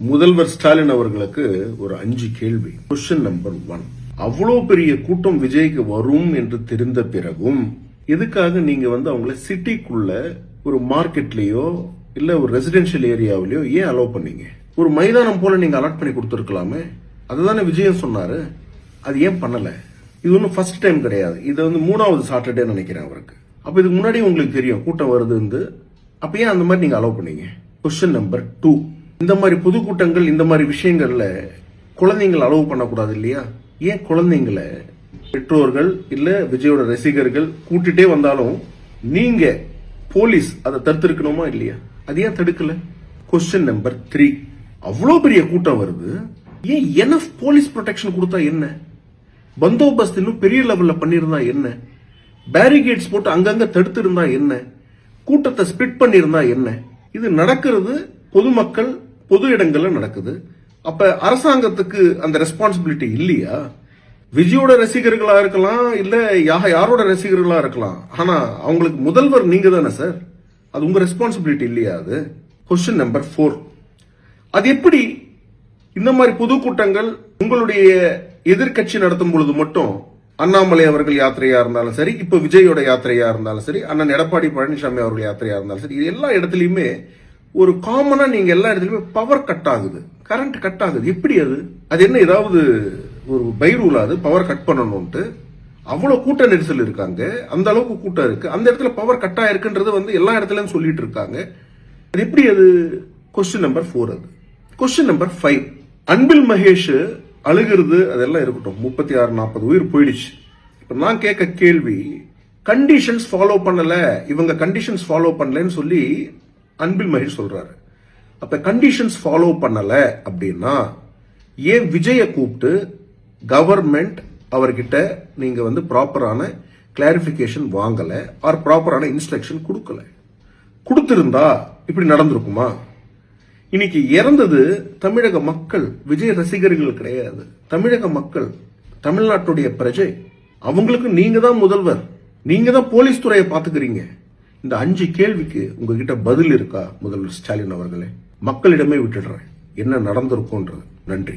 முதல்வர் ஸ்டாலின் அவர்களுக்கு ஒரு அஞ்சு கேள்வி. கொஸ்டின் நம்பர் ஒன் அவ்வளோ பெரிய கூட்டம் விஜய்க்கு வரும் என்று தெரிந்த பிறகும் எதுக்காக நீங்க வந்து அவங்கள சிட்டிக்குள்ள ஒரு மார்க்கெட்லயோ இல்ல ஒரு ரெசிடென்ஷியல் ஏரியாவிலயோ ஏன் அலோவ் பண்ணீங்க? ஒரு மைதானம் போல நீங்க அலாட் பண்ணி கொடுத்துருக்கலாமே. அதுதானே விஜயன் சொன்னாரு. அது ஏன் பண்ணல? இது ஒன்றும் ஃபர்ஸ்ட் டைம் கிடையாது. இது வந்து மூணாவது சாட்டர்டே நினைக்கிறேன் அவருக்கு. அப்போ இதுக்கு முன்னாடி உங்களுக்கு தெரியும் கூட்டம் வருதுன்னு. அப்போ ஏன் அந்த மாதிரி நீங்கள் அலோவ் பண்ணீங்க? கொஸ்டின் நம்பர் டூ இந்த மாதிரி பொதுக்கூட்டங்கள் இந்த மாதிரி விஷயங்கள்ல குழந்தைங்களை அலோவ் பண்ணக்கூடாது இல்லையா? ஏன் குழந்தைங்களை? பெற்றோர்கள் இல்ல விஜயோட ரசிகர்கள் கூட்டிட்டே வந்தாலும் நீங்க போலீஸ் அதை தடுத்திருக்கணுமா இல்லையா? அது ஏன் தடுக்கல? கொஸ்டின் நம்பர் த்ரீ அவ்வளோ பெரிய கூட்டம் வருது. ஏன் எனஃப் போலீஸ் ப்ரொடெக்ஷன் கொடுத்தா என்ன? பந்தோபஸ்த் இன்னும் பெரிய லெவல்ல பண்ணியிருந்தா என்ன? பேரிகேட்ஸ் போட்டு அங்கங்க தடுத்திருந்தா என்ன? கூட்டத்தை ஸ்பிட் பண்ணியிருந்தா என்ன? இது நடக்கிறது பொதுமக்கள் பொது இடங்கள்ல நடக்குது. அப்ப அரசாங்கத்துக்கு அந்த ரெஸ்பான்சிபிலிட்டி இல்லையா? விஜயோட ரசிகர்களா இருக்கலாம் இல்ல யாக யாரோட ரசிகர்களா இருக்கலாம். ஆனா அவங்களுக்கு முதல்வர் நீங்க தானே சார் அது உங்க ரெஸ்பான்சிபிலிட்டி இல்லையா அது? கொஸ்டின் நம்பர் ஃபோர் அது எப்படி இந்த மாதிரி பொதுக்கூட்டங்கள் உங்களுடைய எதிர்க்கட்சி நடத்தும் பொழுது மட்டும் அண்ணாமலை அவர்கள் யாத்திரையா இருந்தாலும் சரி இப்ப விஜயோட யாத்திரையா இருந்தாலும் சரி அண்ணன் எடப்பாடி பழனிசாமி அவர்கள் யாத்திரையா இருந்தாலும் சரி இது எல்லா இடத்துலயுமே ஒரு காமனாக நீங்கள் எல்லா இடத்துலையுமே பவர் கட் ஆகுது. கரண்ட் கட் ஆகுது. எப்படி அது? அது என்ன ஏதாவது ஒரு பைரூலா அது? பவர் கட் பண்ணணும்ட்டு அவ்வளோ கூட்ட நெரிசல் இருக்காங்க. அந்த அளவுக்கு கூட்டம் இருக்கு. அந்த இடத்துல பவர் கட் ஆயிருக்குன்றது வந்து எல்லா இடத்துலயும் சொல்லிட்டு இருக்காங்க. அது எப்படி அது? கொஸ்டின் நம்பர் ஃபோர் அது. Question number five Anbil Mahesh அழுகிறது. அதெல்லாம் இருக்கட்டும். முப்பத்தி ஆறு நாற்பது உயிர் போயிடுச்சு. இப்போ நான் கேட்க கேள்வி கண்டிஷன்ஸ் ஃபாலோ பண்ணல. இவங்க கண்டிஷன்ஸ் ஃபாலோ பண்ணலன்னு சொல்லி அன்பில் மகேஷ் சொல்றாரு. அப்ப கண்டிஷன்ஸ் ஃபாலோ பண்ணல அப்படின்னா ஏன் விஜய கூப்பிட்டு கவர்மெண்ட் அவர்கிட்ட நீங்க வந்து ப்ராப்பரான கிளாரிபிகேஷன் வாங்கல ஆர் ப்ராப்பரான இன்ஸ்ட்ரக்ஷன் கொடுக்கல? கொடுத்திருந்தா இப்படி நடந்திருக்குமா? இன்னைக்கு இறந்தது தமிழக மக்கள் விஜய் ரசிகர்கள் கிடையாது. தமிழக மக்கள் தமிழ்நாட்டுடைய பிரஜை அவங்களுக்கு நீங்க தான் முதல்வர். நீங்க தான் போலீஸ் துறையை பாத்துக்கிறீங்க இந்த அஞ்சு கேள்விக்கு உங்ககிட்ட பதில் இருக்கா முதல்வர் ஸ்டாலின் அவர்களே? மக்களிடமே விட்டுடுறேன். என்ன நடந்திருக்கும்ன்றது. நன்றி.